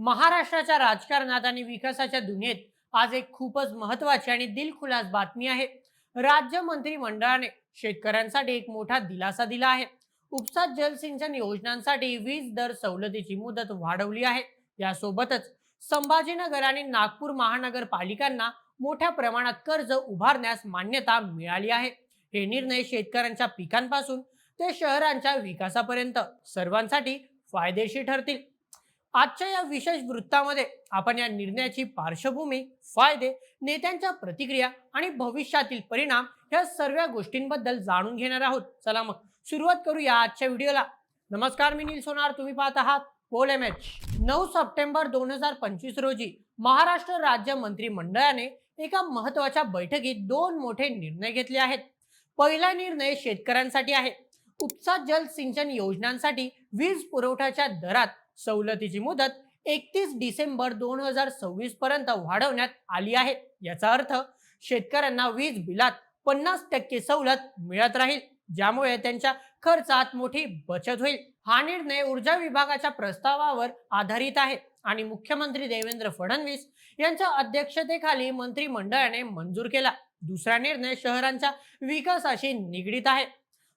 महाराष्ट्राच्या राजकारणात आणि विकासाच्या दुनियेत आज एक खूपच महत्वाची आणि दिलखुलास बातमी आहे. राज्य मंत्रिमंडळाने शेतकऱ्यांसाठी एक मोठा दिलासा दिला आहे. उपसा जलसिंचन योजनांसाठी वीज दर सवलतीची मुदत वाढवली आहे. यासोबतच संभाजीनगर आणि नागपूर महानगरपालिकांना मोठ्या प्रमाणात कर्ज उभारण्यास मान्यता मिळाली आहे. हे निर्णय शेतकऱ्यांच्या पिकांपासून ते शहरांच्या विकासापर्यंत सर्वांसाठी फायदेशीर ठरतील. आजच्या या विशेष वृत्तामध्ये आपण या निर्णयाची पार्श्वभूमी फायदे नेत्यांच्या प्रतिक्रिया आणि भविष्यातील परिणाम या सर्व गोष्टींबद्दल जाणून घेणार आहोत. चला मग सुरुवात करूया आजच्या व्हिडिओला. नमस्कार मी नील सोनार. तुम्ही पाहत आहात पोल एम एच. नऊ सप्टेंबर दोन हजार पंचवीस रोजी महाराष्ट्र राज्य मंत्रिमंडळाने एका महत्त्वाच्या बैठकीत दोन मोठे निर्णय घेतले आहेत. पहिला निर्णय शेतकऱ्यांसाठी आहे. उपसा जल सिंचन योजनांसाठी वीज पुरवठ्याच्या दरात सवलतीची मुदत एकतीस डिसेंबर दोन हजार सव्वीस पर्यंत वाढवण्यात आली आहे. याचा अर्थ शेतकऱ्यांना वीज बिलात पन्नास टक्के सवलत मिळत राहील ज्यामुळे त्यांच्या खर्चात मोठी बचत होईल. हा निर्णय ऊर्जा विभागाच्या प्रस्तावावर आधारित आहे आणि मुख्यमंत्री देवेंद्र फडणवीस यांच्या अध्यक्षतेखाली मंत्रिमंडळाने मंजूर केला. दुसरा निर्णय शहरांच्या विकासाशी निगडीत आहे.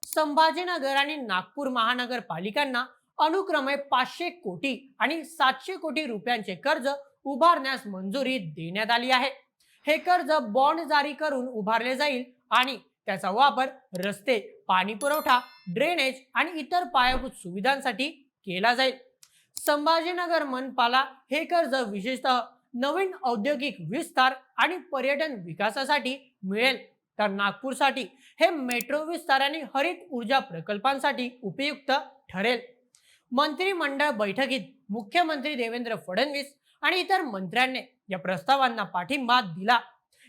संभाजीनगर आणि नागपूर महानगरपालिकांना अनुक्रमे पाचशे कोटी आणि सातशे कोटी रुपयांचे कर्ज उभारण्यास मंजुरी देण्यात आली आहे. हे कर्ज बॉन्ड जारी करून उभारले जाईल आणि त्याचा वापर रस्ते पाणी पुरवठा ड्रेनेज आणि इतर पायाभूत सुविधांसाठी केला जाईल. संभाजीनगर मनपाला हे कर्ज विशेषतः नवीन औद्योगिक विस्तार आणि पर्यटन विकासासाठी मिळेल. तर नागपूरसाठी हे मेट्रो विस्तार आणि हरित ऊर्जा प्रकल्पांसाठी उपयुक्त ठरेल. मंत्रिमंडळ बैठकीत मुख्यमंत्री देवेंद्र फडणवीस आणि इतर मंत्र्यांनी या प्रस्तावांना पाठिंबा दिला.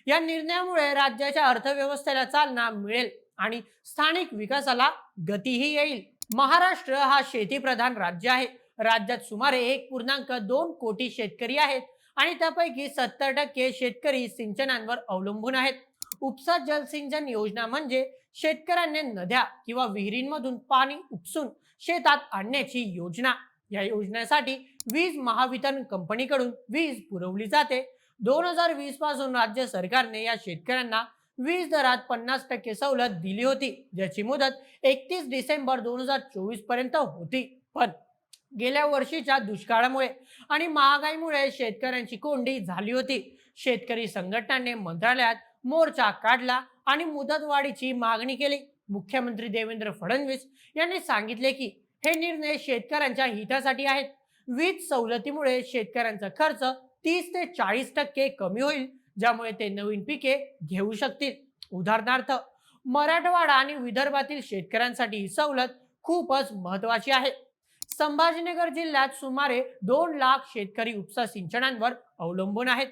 या निर्णयामुळे राज्याच्या अर्थव्यवस्थेला चालना मिळेल आणि स्थानिक विकासाला गतीही येईल. महाराष्ट्र हा शेतीप्रधान राज्य आहे. राज्यात सुमारे एक पूर्णांक दोन कोटी शेतकरी आहेत आणि त्यापैकी सत्तर टक्के शेतकरी सिंचनांवर अवलंबून आहेत. उपसा जलसिंचन योजना म्हणजे शेतकऱ्यांनी नद्या किंवा विहिरींमधून पाणी उपसून शेतात आणण्याची योजना. या योजनेसाठी वीज महावितरण कंपनीकडून वीज पुरवली जाते. दोन हजार वीसपासून राज्य सरकारने या शेतकऱ्यांना वीज दरात पन्नास टक्के सवलत दिली होती ज्याची मुदत एकतीस डिसेंबर दोन हजार चोवीसपर्यंत होती. पण गेल्या वर्षीच्या दुष्काळामुळे आणि महागाईमुळे शेतकऱ्यांची कोंडी झाली होती. शेतकरी संघटनांनी मंत्रालयात मोर्चा काढला आणि मुदतवाढीची मागणी केली. मुख्यमंत्री देवेंद्र फडणवीस यांनी सांगितले की हे निर्णय शेतकऱ्यांच्या हितासाठी आहेत. वीज सवलतीमुळे शेतकऱ्यांचा खर्च तीस ते चाळीस टक्के कमी होईल ज्यामुळे ते नवीन पिके घेऊ शकतील. उदाहरणार्थ मराठवाडा आणि विदर्भातील शेतकऱ्यांसाठी ही सवलत खूपच महत्वाची आहे. संभाजीनगर जिल्ह्यात सुमारे दोन लाख शेतकरी उपसा सिंचनांवर अवलंबून आहेत.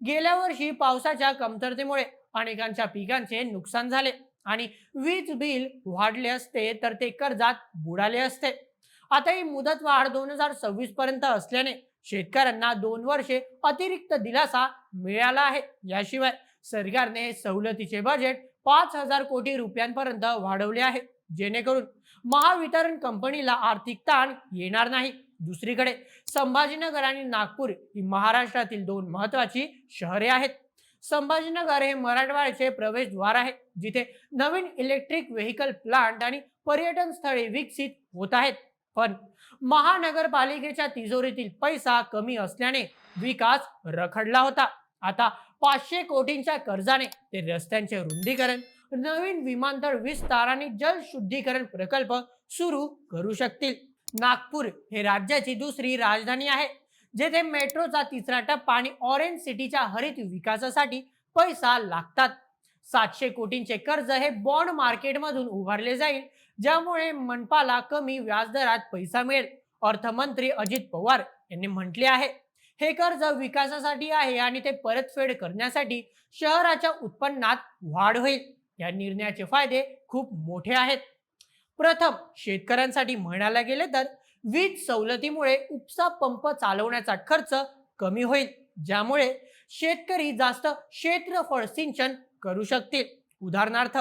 गेल्या वर्षी पावसाच्या कमतरतेमुळे अनेकांच्या पिकांचे नुकसान झाले. आणि वीज बिल वाढले असते तर ते कर्जात बुडाले असते. आता ही मुदत वाढ दोन हजार सव्वीस पर्यंत असल्याने शेतकऱ्यांना दोन वर्षे अतिरिक्त दिलासा मिळाला आहे. याशिवाय सरकारने सवलतीचे बजेट पाच हजार कोटी रुपयांपर्यंत वाढवले आहे. जेणेकरून महावितरण कंपनीला आर्थिक ताण येणार नाही. दुसरीकडे संभाजीनगर आणि नागपूर ही महाराष्ट्रातील दोन महत्वाची शहरे आहेत. संभाजीनगर हे मराठवाड्याचे प्रवेशद्वार आहे जिथे नवीन इलेक्ट्रिक व्हेकल प्लांट आणि पर्यटन स्थळे विकसित होत आहेत. पण महानगरपालिकेच्या तिजोरीतील पैसा कमी असल्याने विकास रखडला होता. आता पाचशे कोटींच्या कर्जाने ते रस्त्यांचे रुंदीकरण नवीन विमानतळ विस्तार आणि जल शुद्धीकरण प्रकल्प सुरू करू शकतील. नागपूर हे राज्याची दुसरी राजधानी आहे. जेथे मेट्रोचा तिसरा टप्पा आणि ऑरेंज सिटीच्या हरित विकासासाठी पैसा लागतात. सातशे कोटींचे कर्ज हे बॉन्ड मार्केटमधून उभारले जाईल ज्यामुळे मनपाला कमी व्याजदरात पैसा मिळेल अर्थमंत्री अजित पवार यांनी म्हटले आहे. हे कर्ज विकासासाठी आहे आणि ते परतफेड करण्यासाठी शहराच्या उत्पन्नात वाढ होईल. या निर्णयाचे फायदे खूप मोठे आहेत. प्रथम शेतकऱ्यांसाठी म्हणायला गेले तर वीज सवलतीमुळे उपसा पंप चालवण्याचा खर्च कमी होईल ज्यामुळे शेतकरी जास्त क्षेत्रफळ सिंचन करू शकतील. उदाहरणार्थ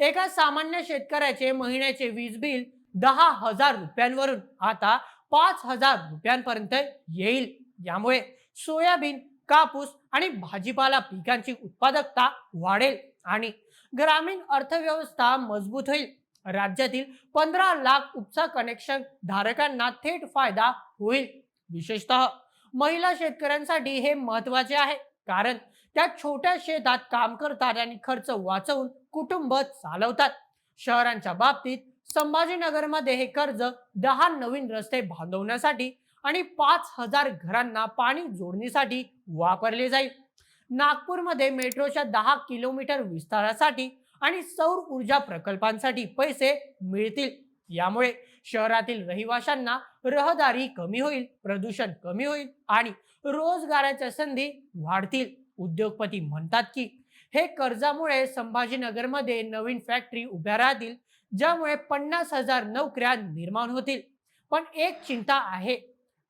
एका सामान्य शेतकऱ्याचे महिन्याचे वीज बिल दहा हजार रुपयांवरून आता पाच हजार रुपयांपर्यंत येईल. यामुळे सोयाबीन कापूस आणि भाजीपाला पिकांची उत्पादकता वाढेल आणि ग्रामीण अर्थव्यवस्था मजबूत होईल. राज्यातील पंधरा लाख उपसा कनेक्शन धारकांना थेट फायदा होईल. विशेषतः महिला शेतकऱ्यांसाठी हे महत्त्वाचे आहे. कारण त्या छोट्या शेतात काम करतात आणि खर्च वाचवून कुटुंब चालवतात. शहरांच्या बाबतीत संभाजीनगरमध्ये हे कर्ज दहा नवीन रस्ते बांधवण्यासाठी आणि पाच हजार घरांना पाणी जोडणीसाठी वापरले जाईल. नागपूरमध्ये मेट्रोच्या दहा किलोमीटर विस्तारासाठी आणि सौर ऊर्जा प्रकल्पांसाठी पैसे मिळतील. यामुळे शहरातील रहिवाशांना रहदारी कमी होईल प्रदूषण कमी होईल आणि रोजगाराच्या संधी वाढतील. उद्योगपती म्हणतात की हे कर्जामुळे संभाजीनगरमध्ये नवीन फॅक्टरी उभ्या राहतील ज्यामुळे पन्नास हजार नोकऱ्या निर्माण होतील. पण एक चिंता आहे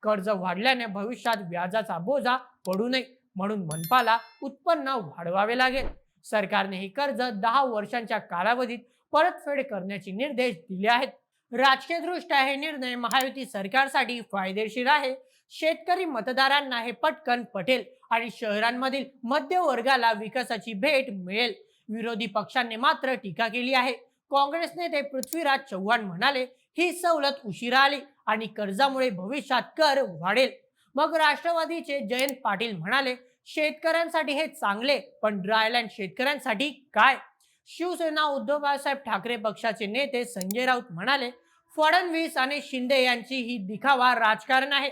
कर्ज वाढल्याने भविष्यात व्याजाचा बोजा पडू नये म्हणून मनपाला उत्पन्न वाढवावे लागेल. सरकारने हे कर्ज दहा वर्षांच्या कालावधीत परतफेड करण्याचे निर्देश दिले आहेत. राजकीयदृष्ट्या हे निर्णय महायुती सरकारसाठी फायदेशीर आहे. शेतकरी मतदारांना हे पटकन पटेल आणि शहरांमधील मध्यवर्गाला विकासाची भेट मिळेल. विरोधी पक्षांनी मात्र टीका केली आहे. काँग्रेस नेते पृथ्वीराज चव्हाण म्हणाले ही सवलत उशिरा आली आणि कर्जामुळे भविष्यात कर वाढेल. मग राष्ट्रवादीचे जयंत पाटील म्हणाले शेतकऱ्यांसाठी हे चांगले पण ड्रायलँड शेतकऱ्यांसाठी काय? शिवसेना उद्धव बाळासाहेब ठाकरे पक्षाचे नेते संजय राऊत म्हणाले फडणवीस आणि शिंदे यांची ही दिखावा राजकारण आहे.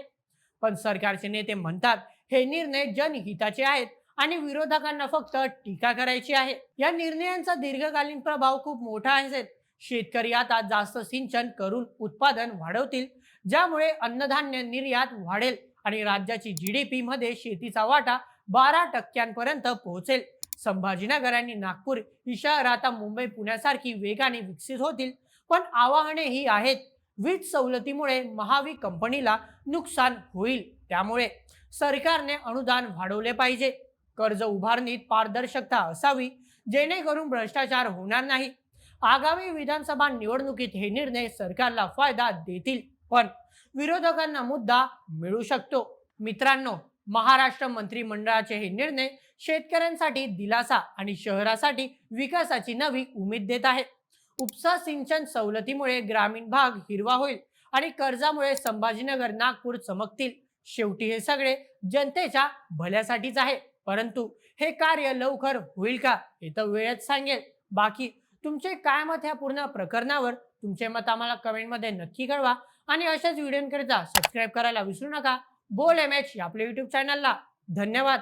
पण सरकारचे नेते म्हणतात हे निर्णय जनहिताचे आहेत आणि विरोधकांना फक्त टीका करायची आहे. या निर्णयांचा दीर्घकालीन प्रभाव खूप मोठा आहे. शेतकरी आता जास्त सिंचन करून उत्पादन वाढवतील ज्यामुळे अन्नधान्य निर्यात वाढेल आणि राज्याची जी डी पी मध्ये शेतीचा वाटा बारा टक्क्यांपर्यंत पोहोचेल. संभाजीनगर आणि नागपूर ही शहर आता मुंबई पुण्यासारखी वेगाने विकसित होतील. पण आवाहने ही आहेत वीज सवलतीमुळे महावी कंपनीला नुकसान होईल त्यामुळे. सरकारने अनुदान वाढवले पाहिजे. कर्ज उभारणीत पारदर्शकता असावी जेणेकरून भ्रष्टाचार होणार नाही. आगामी विधानसभा निवडणुकीत हे निर्णय सरकारला फायदा देतील पण विरोधकांना मुद्दा मिळू शकतो. मित्रांनो महाराष्ट्र मंत्रिमंडळाचे हे निर्णय शेतकऱ्यांसाठी दिलासा आणि शहरासाठी विकासाची नवी उमेद देत आहे उपसा सिंचन सवलतीमुळे ग्रामीण भाग हिरवा होईल आणि कर्जामुळे संभाजीनगर नागपूर चमकतील. शेवटी हे सगळे जनतेच्या भल्यासाठीच आहे. परंतु हे कार्य लवकर होईल का हे तर वेळच सांगेल. बाकी तुमचे काय मत ह्या पूर्ण प्रकरणावर तुमचे मत आम्हाला कमेंटमध्ये नक्की कळवा आणि अशाच व्हिडिओकरिता सबस्क्राईब करायला विसरू नका. बोल एम एच आपल्या युट्यूब चॅनलला धन्यवाद.